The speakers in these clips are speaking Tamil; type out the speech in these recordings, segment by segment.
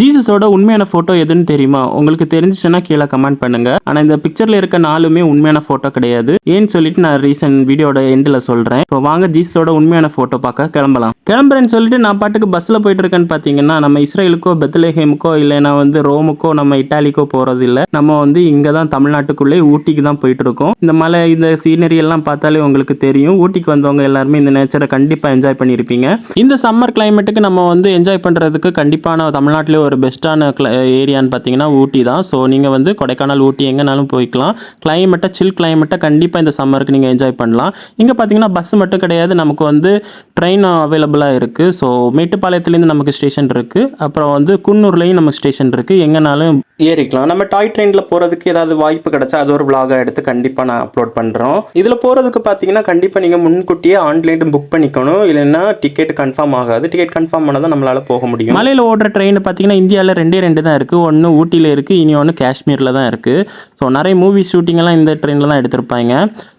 ஜீசஸோட உண்மையான ஃபோட்டோ எதுன்னு தெரியுமா? உங்களுக்கு தெரிஞ்சிச்சுன்னா கீழே கமெண்ட் பண்ணுங்க. ஆனால் இந்த பிக்சரில் இருக்க நாலுமே உண்மையான ஃபோட்டோ கிடையாது. ஏன்னு சொல்லிட்டு நான் ரீசெண்ட் வீடியோட எண்டில் சொல்கிறேன் இப்போ வாங்க ஜீசஸோட உண்மையான ஃபோட்டோ பார்க்க கிளம்பலாம். கிளம்புறேன்னு சொல்லிட்டு நான் பாட்டுக்கு பஸ்ஸில் போயிட்டு இருக்கேன்னு பார்த்தீங்கன்னா நம்ம இஸ்ரேலுக்கோ பெத்லேஹேமுக்கோ இல்லைனா வந்து ரோமுக்கோ நம்ம இட்டாலிக்கோ போகிறது இல்லை. நம்ம வந்து இங்கே தான் தமிழ்நாட்டுக்குள்ளே ஊட்டிக்கு தான் போயிட்டு இருக்கோம். இந்த மலை இந்த சீனரி எல்லாம் பார்த்தாலே உங்களுக்கு தெரியும். ஊட்டிக்கு வந்தவங்க எல்லாருமே இந்த நேச்சரை கண்டிப்பாக என்ஜாய் பண்ணியிருப்பீங்க இந்த சம்மர் கிளைமேட்டுக்கு நம்ம வந்து என்ஜாய் பண்ணுறதுக்கு கண்டிப்பான தமிழ்நாட்டிலே ஒரு பெஸ்ட்டான ஏரியான்னு பார்த்தீங்கன்னா ஊட்டி தான். ஸோ நீங்கள் வந்து கொடைக்கானல் ஊட்டி எங்கேனாலும் போய்க்கலாம். கிளைமேட்டை சில் கிளைமேட்டை கண்டிப்பாக இந்த சம்மருக்கு நீங்கள் என்ஜாய் பண்ணலாம். இங்கே பார்த்தீங்கன்னா பஸ் மட்டும் கிடையாது. நமக்கு வந்து ட்ரெயின் அவைலபிள் அவைலபிளாக இருக்குது ஸோ மேட்டுப்பாளையத்துலேருந்து நமக்கு ஸ்டேஷன் இருக்குது அப்புறம் வந்து குன்னூர்லேயும் நமக்கு ஸ்டேஷன் இருக்குது எங்கேனாலும் ஏறிக்கலாம். நம்ம டாய் ட்ரெயினில் போகிறதுக்கு ஏதாவது வாய்ப்பு கிடைச்சா அது ஒரு vlog-ஆ எடுத்து கண்டிப்பாக நான் அப்லோட் பண்ணுறோம் இதில் போகிறதுக்கு பார்த்தீங்கன்னா கண்டிப்பாக நீங்கள் முன்கூட்டியே ஆன்லைன் புக் பண்ணிக்கணும். இல்லைன்னா டிக்கெட் கன்ஃபார்ம் ஆகாது. டிக்கெட் கன்ஃபார்ம் பண்ணால் தான் நம்மளால் போக முடியும். மலையில் ஓடுற ட்ரெயின் பார்த்தீங்கன்னா இந்தியாவில் ரெண்டே ரெண்டு தான் இருக்குது ஒன்று ஊட்டியில் இருக்குது இனி ஒன்று காஷ்மீரில் தான் இருக்குது ஸோ நிறைய மூவி ஷூட்டிங்கெல்லாம் இந்த ட்ரெயினில் தான் எடுத்திருப்பாங்க.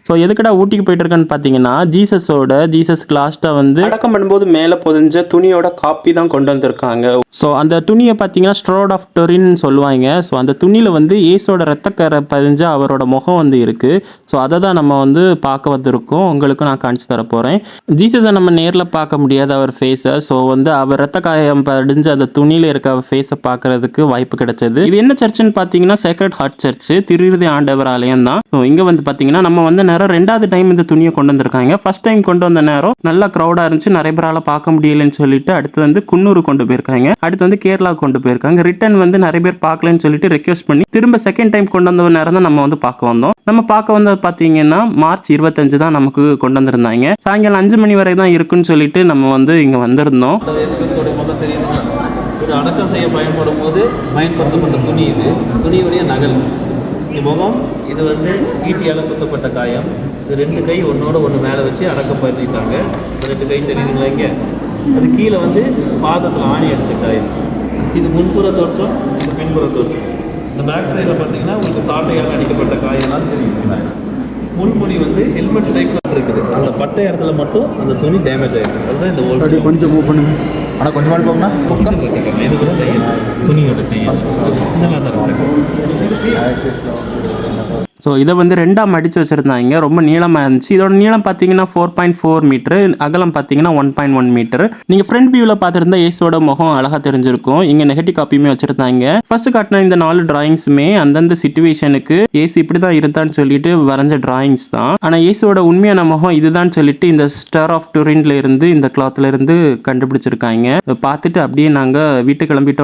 ஸோ எதுக்குடா ஊட்டிக்கு போயிட்டு இருக்கேன்னு பார்த்தீங்கன்னா ஜீசஸோட ஜீசஸ்க்கு லாஸ்ட்டாக வந்து அடக்கம் பண்ணும்போது மேலே பொதிஞ்ச துணியோட காப்பி தான் கொண்டு வந்திருக்காங்க. ஸோ அந்த துணியை பார்த்தீங்கன்னா ஸ்ட்ரோட் ஆஃப் டொரின்னு சொல்லுவாங்க. ஸோ அந்த துணியில் வந்து ஏசோட ரத்தக்கரை பதிஞ்ச அவரோட முகம் வந்து இருக்குது ஸோ அதை தான் நம்ம வந்து பார்க்க வந்திருக்கோம். உங்களுக்கு நான் காமிச்சு தர போகிறேன் ஜீசஸை நம்ம நேரில் பார்க்க முடியாது அவர் ஃபேஸை ஸோ வந்து அவர் ரத்த காயம் படிஞ்ச அந்த துணியில் இருக்க அவர் ஃபேஸை பார்க்கறதுக்கு வாய்ப்பு கிடைச்சது. இது என்ன சர்ச்சுன்னு பார்த்தீங்கன்னா சேக்ரட் ஹார்ட் சர்ச்சு திருவிருதி ஆண்டவர் ஆலயம் தான். ஸோ இங்கே வந்து பார்த்தீங்கன்னா நம்ம வந்து நேரம் ரெண்டாவது டைம் இந்த துணியை கொண்டு வந்திருக்காங்க. ஃபர்ஸ்ட் டைம் கொண்டு வந்த நேரம் நல்லா க்ரௌடாக இருந்துச்சு. நிறைய பேரால் பார்க்க முடியலன்னு சொல்லிட்டு அடுத்து வந்து குன்னூர் கொண்டு போயிருக்காங்க. அடுத்து வந்து கேரளா கொண்டு போயிருக்காங்க. ரிட்டன் வந்து நிறைய பேர் பார்க்கலன்னு சொல்லிட்டு ரெக்வஸ்ட் பண்ணி திரும்ப செகண்ட் டைம் கொண்டு வந்த நேரம் தான் நம்ம வந்து பார்க்க வந்தோம். நம்ம பார்க்க வந்தது பார்த்தீங்கன்னா மார்ச் இருபத்தஞ்சு தான் நமக்கு கொண்டு வந்திருந்தாங்க. சாயங்காலம் அஞ்சு மணி வரை தான் இருக்குன்னு சொல்லிட்டு நம்ம வந்து இங்கே வந்திருந்தோம். ஒரு அடக்கம் செய்ய பயன்படும் போது பயன்படுத்தப்பட்ட துணி இது. துணியுடைய நகல். முகம். இது வந்து ஈட்டியால் குத்தப்பட்ட காயம். இது ரெண்டு கை ஒன்றோட ஒன்று மேலே வச்சு அடக்கம் பண்ணியிருக்காங்க. ரெண்டு கை தெரியுதுங்களா இங்கே? அது கீழே வந்து பாதத்தில் ஆணி அடிச்ச காயம். இது முன்புற தோற்றம் இது பின்புற தோற்றம். இந்த பேக் சைடில் பார்த்தீங்கன்னா உங்களுக்கு சாட்டையால் அடிக்கப்பட்ட காயம் தான் தெரியுதுங்களா முள்முடி வந்து ஹெல்மெட் டைப்பில் இருக்குது. அந்த பட்டை இடத்துல மட்டும் அந்த துணி டேமேஜ் ஆயிருக்கு. அதுதான் இந்த ஹோல்சேல் கொஞ்சம் மூவ் பண்ணுங்க. ஆனால் கொஞ்சம் மாதிரி போங்கண்ணா. போங்க இது கூட தையல் துணியோட தையல் இதெல்லாம் தான் ஸோ இதை வந்து ரெண்டாக மடித்து வச்சுருந்தாங்க. ரொம்ப நீளமாக இருந்துச்சு. இதோட நீளம் பார்த்தீங்கன்னா ஃபோர் பாயிண்ட் ஃபோர் மீட்ரு அகலம் பார்த்தீங்கன்னா ஒன் பாயிண்ட் ஒன் மீட்டர் நீங்கள் ஃப்ரண்ட் வியூவில் பார்த்துருந்தா ஏசோட முகம் அழகாக தெரிஞ்சிருக்கும். இங்கே நெகட்டிவ் காப்பியுமே வச்சுருந்தாங்க. ஃபர்ஸ்ட் காட்டின இந்த நாலு டிராயிங்ஸுமே அந்தந்த சுச்சுவேஷனுக்கு ஏசி இப்படி தான் இருந்தான்னு சொல்லிட்டு வரைஞ்ச டிராயிங்ஸ் தான். ஆனால் ஏசோட உண்மையான முகம் இதுதான் சொல்லிட்டு இந்த ஸ்டார் ஆஃப் டூரின்ல இருந்து இந்த கிளாத்ல இருந்து கண்டுபிடிச்சிருக்காங்க. பார்த்துட்டு அப்படியே நாங்கள் வீட்டுக்கு கிளம்பிட்டோம்.